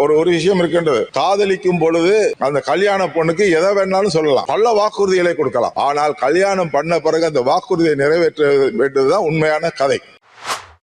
ஒரு ஒரு விஷயம் இருக்கின்றது. காதலிக்கும் பொழுது அந்த கல்யாண பொண்ணுக்கு எதை வேணாலும் சொல்லலாம். பல வாக்குறுதிகளை கொடுக்கலாம். ஆனால் கல்யாணம் பண்ண பிறகு அந்த வாக்குறுதியை நிறைவேற்ற வேண்டியதுதான் உண்மையான கதை.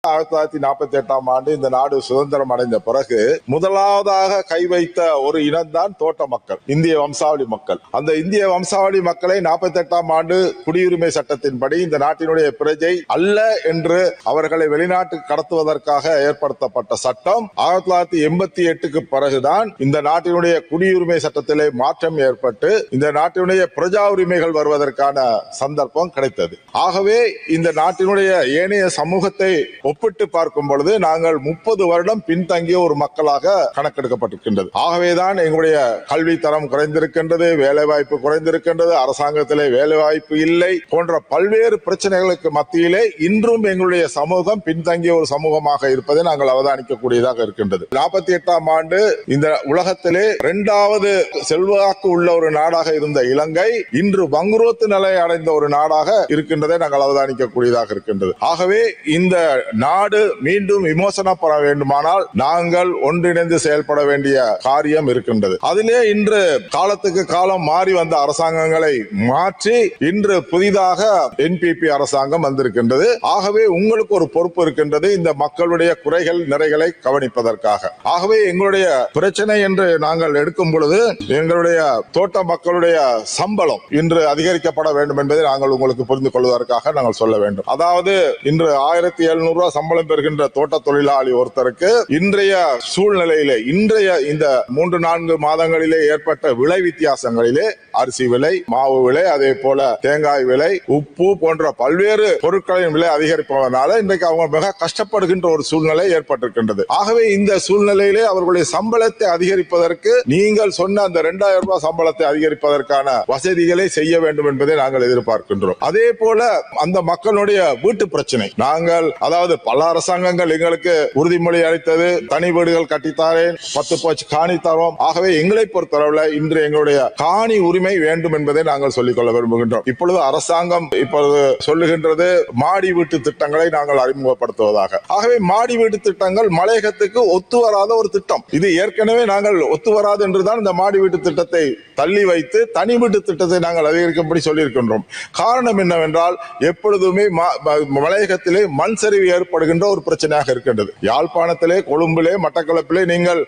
ஆயிரத்தி தொள்ளாயிரத்தி நாற்பத்தி எட்டாம் ஆண்டு இந்த நாடு சுதந்திரம் அடைந்த பிறகு முதலாவதாக கை வைத்த ஒரு இனம்தான் தோட்ட மக்கள் இந்திய வம்சாவளி மக்கள். அந்த இந்திய வம்சாவளி மக்களை நாற்பத்தி எட்டாம் ஆண்டு குடியுரிமை சட்டத்தின்படி இந்த நாட்டினுடைய பிரஜை அல்ல என்று அவர்களை வெளிநாட்டுக்கு கடத்துவதற்காக ஏற்படுத்தப்பட்ட சட்டம் ஆயிரத்தி தொள்ளாயிரத்தி எண்பத்தி எட்டுக்கு பிறகுதான் இந்த நாட்டினுடைய குடியுரிமை சட்டத்திலே மாற்றம் ஏற்பட்டு இந்த நாட்டினுடைய பிரஜா உரிமைகள் வருவதற்கான சந்தர்ப்பம் கிடைத்தது. ஆகவே இந்த நாட்டினுடைய ஏனைய சமூகத்தை ஒப்பிட்டு பார்க்கும் பொழுது நாங்கள் முப்பது வருடம் பின்தங்கிய ஒரு மக்களாக கணக்கெடுக்கப்பட்டிருக்கின்றது. ஆகவேதான் எங்களுடைய கல்வி தரம் குறைந்திருக்கின்றது வேலைவாய்ப்பு குறைந்திருக்கின்றது அரசாங்கத்திலே வேலைவாய்ப்பு இல்லை போன்ற பல்வேறு பிரச்சனைகளுக்கு மத்தியிலே இன்றும் எங்களுடைய சமூகம் பின்தங்கிய ஒரு சமூகமாக இருப்பதை நாங்கள் அவதானிக்கக்கூடியதாக இருக்கின்றது. நாற்பத்தி எட்டாம் ஆண்டு இந்த உலகத்திலே இரண்டாவது செல்வாக்கு உள்ள ஒரு நாடாக இருந்த இலங்கை இன்று வங்குரோத்து நிலை அடைந்த ஒரு நாடாக இருக்கின்றதை நாங்கள் அவதானிக்கக்கூடியதாக இருக்கின்றது. ஆகவே இந்த நாடு மீண்டும் விமோசனப்பட வேண்டுமானால் நாங்கள் ஒன்றிணைந்து செயல்பட வேண்டிய காரியம் இருக்கின்றது. அதிலே இன்று காலத்துக்கு காலம் மாறி வந்த அரசாங்கங்களை மாற்றி இன்று புதிதாக என்பிபி அரசாங்கம் வந்திருக்கின்றது. ஆகவே உங்களுக்கு ஒரு பொறுப்பு இருக்கின்றது இந்த மக்களுடைய குறைகள் நிறைகளை கவனிப்பதற்காக. ஆகவே எங்களுடைய பிரச்சனை என்று நாங்கள் எடுக்கும் பொழுது எங்களுடைய தோட்ட மக்களுடைய சம்பளம் இன்று அதிகரிக்கப்பட வேண்டும் என்பதை நாங்கள் உங்களுக்கு புரிந்து கொள்வதற்காக நாங்கள் சொல்ல வேண்டும். அதாவது இன்று ஆயிரத்தி எழுநூறு ரூபாய் சம்பளம் பெறுகின்ற தோட்ட தொழிலாளி ஒருத்தருக்கு இன்றைய சூழ்நிலையிலே இன்றைய இந்த மூன்று நான்கு மாதங்களிலே ஏற்பட்ட விலை வித்தியாசங்களிலே அரிசி விலை மாவு விலை அதே போல தேங்காய் விலை உப்பு போன்ற பல்வேறு பொருட்களின் விலை அதிகரிப்பதனால இன்றைக்கு அவங்க மிக கஷ்டப்படுகின்ற ஒரு சூழ்நிலை ஏற்பட்டிருக்கின்றது. ஆகவே இந்த சூழ்நிலையிலே அவர்களுடைய சம்பளத்தை அதிகரிப்பதற்கு நீங்கள் சொன்ன அந்த இரண்டாயிரம் ரூபாய் சம்பளத்தை அதிகரிப்பதற்கான வசதிகளை செய்ய வேண்டும் என்பதை நாங்கள் எதிர்பார்க்கின்றோம். அதே போல அந்த மக்களுடைய வீட்டு பிரச்சனை. நாங்கள் அதாவது பல அரசாங்கங்கள் எங்களுக்கு உறுதிமொழி அளித்தது. தனி வீடுகள் கட்டித்தாரேன் பத்து போச்சு காணி தரோம். ஆகவே எங்களை பொறுத்தளவுல இன்று எங்களுடைய காணி உரிமை வேண்டும் என்பதை நாங்கள் சொல்லிக்கொள்ள விரும்புகின்றோம். இப்பொழுது அரசாங்கம் இப்பொழுது சொல்லுகின்றது மாடி வீட்டு திட்டங்களை நாங்கள் அறிமுகப்படுத்துவதாக. ஆகவே மாடி வீட்டு திட்டங்கள் மலையகத்துக்கு ஒத்து வராத ஒரு திட்டம். இது ஏற்கனவே நாங்கள் ஒத்து வராது என்றுதான் இந்த மாடி வீட்டு திட்டத்தை தள்ளி வைத்து தனி வீட்டு திட்டத்தை நாங்கள் அதிகரிக்கும்படி சொல்லியிருக்கின்றோம். காரணம் என்னவென்றால் எப்பொழுதுமே ம- மலையகத்திலே மண் சரிவு ஏற்படுகின்ற ஒரு பிரச்சனையாக இருக்கின்றது. யாழ்ப்பாணத்திலே கொழும்பிலே மட்டக்களப்பிலே நீங்கள்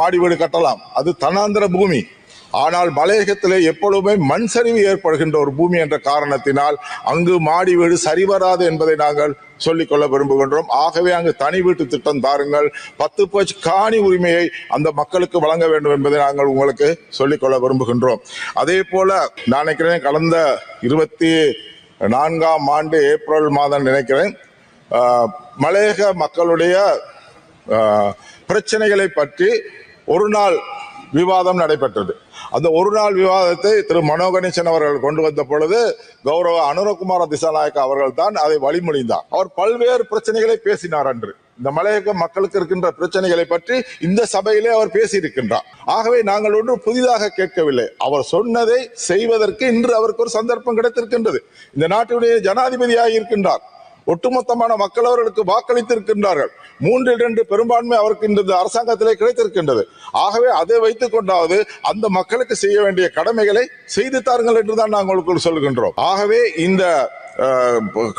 மாடி வீடு கட்டலாம். அது தனாந்திர பூமி. ஆனால் மலையகத்திலே எப்பொழுதுமே மண் சரிவு ஏற்படுகின்ற ஒரு பூமி என்ற காரணத்தினால் அங்கு மாடி வீடு சரிவராது என்பதை நாங்கள் சொல்லிக்கொள்ள விரும்புகின்றோம். ஆகவே அங்கு தனி வீட்டு திட்டம் தாருங்கள். பத்து பச்சு காணி உரிமையை அந்த மக்களுக்கு வழங்க வேண்டும் என்பதை நாங்கள் உங்களுக்கு சொல்லிக்கொள்ள விரும்புகின்றோம். அதே போல நான் நினைக்கிறேன் கடந்த இருபத்தி நான்காம் ஆண்டு ஏப்ரல் மாதம் நினைக்கிறேன் மலையக மக்களுடைய பிரச்சனைகளை பற்றி ஒரு நாள் விவாதம் நடைபெற்றது. அந்த ஒரு நாள் விவாதத்தை திரு மனோகணேசன் அவர்கள் கொண்டு வந்த பொழுது கௌரவ அனுரகுமார திசாநாயக்க அவர்கள் தான் அதை வழிமொழிந்தார். அவர் பல்வேறு பிரச்சனைகளை பேசினார் அன்று. இந்த மலையக மக்களுக்கு இருக்கின்ற பிரச்சனைகளை பற்றி இந்த சபையிலே அவர் பேசியிருக்கின்றார். ஆகவே நாங்கள் ஒன்று புதிதாக கேட்கவில்லை. அவர் சொன்னதை செய்வதற்கு இன்று அவருக்கு ஒரு சந்தர்ப்பம் கிடைத்திருக்கின்றது. இந்த நாட்டினுடைய ஜனாதிபதியாக இருக்கின்றார் ஒட்டுமொத்தமான மக்கள் அவர்களுக்கு வாக்களித்திருக்கின்றார்கள். மூன்றில் இரண்டு பெரும்பான்மை அவருக்கு இந்த அரசாங்கத்திலே கிடைத்திருக்கின்றது. ஆகவே அதை வைத்துக் கொண்டாவது அந்த மக்களுக்கு செய்ய வேண்டிய கடமைகளை செய்து தாருங்கள் என்றுதான் நாங்கள் உங்களுக்கு சொல்கின்றோம். ஆகவே இந்த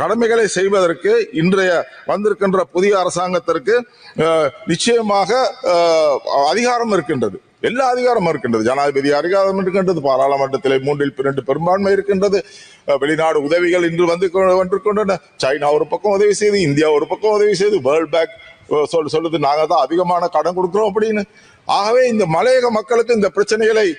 கடமைகளை செய்வதற்கு இன்றைய வந்திருக்கின்ற புதிய அரசாங்கத்திற்கு நிச்சயமாக அதிகாரம் இருக்கின்றது. எல்லா அதிகாரமும் இருக்கின்றது. ஜனாதிபதி அதிகாரம் இருக்கின்றது பாராளுமன்றத்திலே மூன்றில் இரண்டு பெரும்பான்மை இருக்கின்றது. வெளிநாடு உதவிகள் இன்று வந்து கொ- கொண்டிருக்கின்றன சைனா ஒரு பக்கம் உதவி செய்து இந்தியா ஒரு பக்கம் உதவி செய்து வேர்ல்ட் பேங்க் சொல் சொல்லுது நாங்கள் தான் அதிகமான கடன் கொடுக்குறோம் அப்படின்னு. ஆகவே இந்த மலையக மக்களுக்கு இந்த பிரச்சனைகளை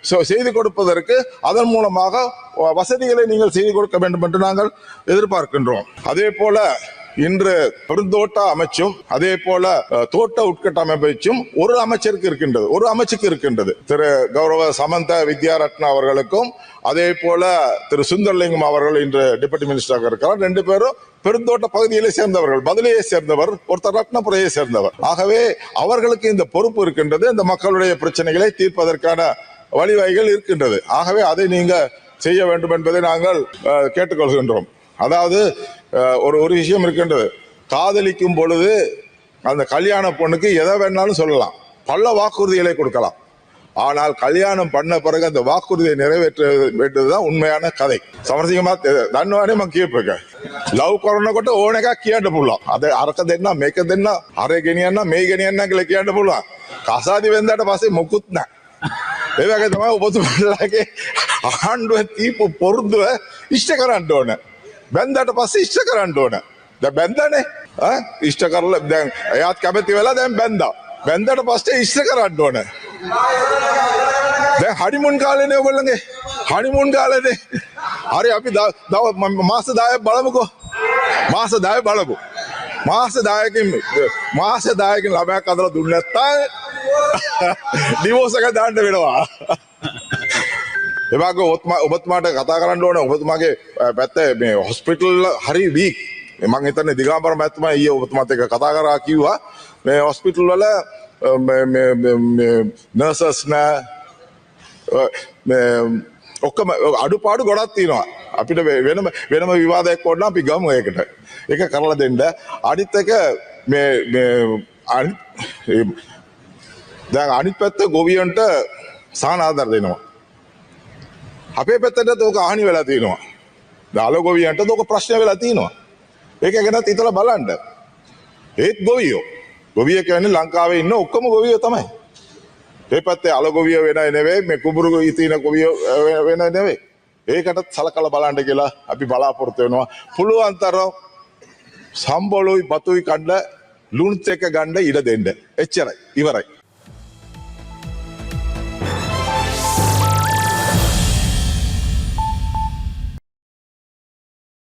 செய்து கொடுப்பதற்கு அதன் மூலமாக வசதிகளை நீங்கள் செய்து கொடுக்க வேண்டும் என்று நாங்கள் எதிர்பார்க்கின்றோம். அதே போல இன்று பெருந்தோட்ட அமைச்சும் அதே போல தோட்ட உட்கட்டமைப்பும் ஒரு அமைச்சருக்கு இருக்கின்றது ஒரு அமைச்சுக்கு இருக்கின்றது. திரு கௌரவ சமந்த வித்யாரத்னா அவர்களுக்கும் அதே போல திரு சுந்தர்லிங்கம் அவர்கள் இன்று டெபுட்டி மினிஸ்டராக இருக்கிறார். ரெண்டு பேரும் பெருந்தோட்ட பகுதியிலே சேர்ந்தவர்கள் பதிலையே சேர்ந்தவர் ஒருத்தர் ரத்னபுரையை சேர்ந்தவர். ஆகவே அவர்களுக்கு இந்த பொறுப்பு இருக்கின்றது இந்த மக்களுடைய பிரச்சனைகளை தீர்ப்பதற்கான வழிவகைகள் இருக்கின்றது. ஆகவே அதை நீங்க செய்ய வேண்டும் என்பதை நாங்கள் கேட்டுக்கொள்கின்றோம். அதாவது அஹ், ஒரு ஒரு விஷயம் இருக்கின்றது காதலிக்கும் பொழுது அந்த கல்யாண பொண்ணுக்கு எதை வேணாலும் சொல்லலாம் பல வாக்குறுதிகளை கொடுக்கலாம் ஆனால் கல்யாணம் பண்ண பிறகு அந்த வாக்குறுதியை நிறைவேற்ற வேண்டியதுதான் உண்மையான கதை සමරසිකමත් දන්නවානේ මං කියපක ලව් කරනකොට ඕන එකක් කියන්න පුළුවන් අද අරක දෙන්න මේක දෙන්න අර ගෙනියන්න මේ ගෙනියන්න කියලා කියන්න පුළුවන් කසාදි වෙන්දාට පස්සේ මොකුත් නැහැ ඒ වගේ තමයි ඔබතුමාලගේ ආණ්ඩුව තීපු පොරුද්දුව ඉෂ්ට කරන්න ඕන බැන්දාට පස්සේ ඉෂ්ට කරන්න ඕන. දැන් බැන්දානේ. ඈ ඉෂ්ට කරලා දැන් එයාත් කැමති වෙලා දැන් බැන්දා. බැන්දාට පස්සේ ඉෂ්ට කරන්න ඕන. දැන් හනිමුන් කාලේනේ ඔයගොල්ලන්ගේ. හනිමුන් කාලේනේ. හරි අපි ද- දව ම- මාස 10ක් බලමුකෝ. මාස 10 බලමු. මාස 10කින් මාස 10කින් ළමයක් අදලා දුන්නේ නැත්තම් ඩිවෝස් එක දාන්න වෙනවා. එවාගේ ඔබතුමා ඔබතුමාට කතා කරන්න ඕන. ඔබතුමාගේ අ, පැත්ත මේ හොස්පිටල් හරි වීක් මං හිතන්නේ දිගාම්බර මැතිතුමා ඊයේ ඔබතුමාත් එක්ක කතා කරා කිව්වා. මේ හොස්පිටල් වල අ, මේ මේ මේ නර්සස් නෑ අ, මේ ඔක්කොම අඩුපාඩු ගොඩක් තියෙනවා. අපිට වෙ- වෙනම වෙනම විවාදයක් ඕන නම් අපි ගමු ඒකට. ඒක කරලා දෙන්න. අනිත් එක මේ මේ අනිත් ඒ- දැන් අනිත් පැත්ත ගොවියන්ට සාන ආධාර දෙනවා. අපේ පැත්තට ඕක හානි වෙලා තියෙනවා. දාල ගොවියන්ට ඕක ප්‍රශ්න වෙලා තියෙනවා. ඒක ගැනත් හිතලා බලන්න. ඒත් ගොවියෝ. ගොවිය කියන්නේ ලංකාවේ ඉන්න ඔක්කොම ගොවියෝ තමයි. ඒ පැත්තේ අල ගොවිය වෙන නෙවෙයි මේ කුඹුරු ගොවිය තියෙන ගොවියෝ අ, වෙන නෙවෙයි. ඒකටත් සලකලා බලන්න කියලා අපි බලාපොරොත්තු වෙනවා. පුළුවන් තරම් සම්බොලුයි බතුයි කණ්ඩ ලුණුත් එක ගණ්ඩ ඉඩ දෙන්න. එච්චරයි. ඉවරයි.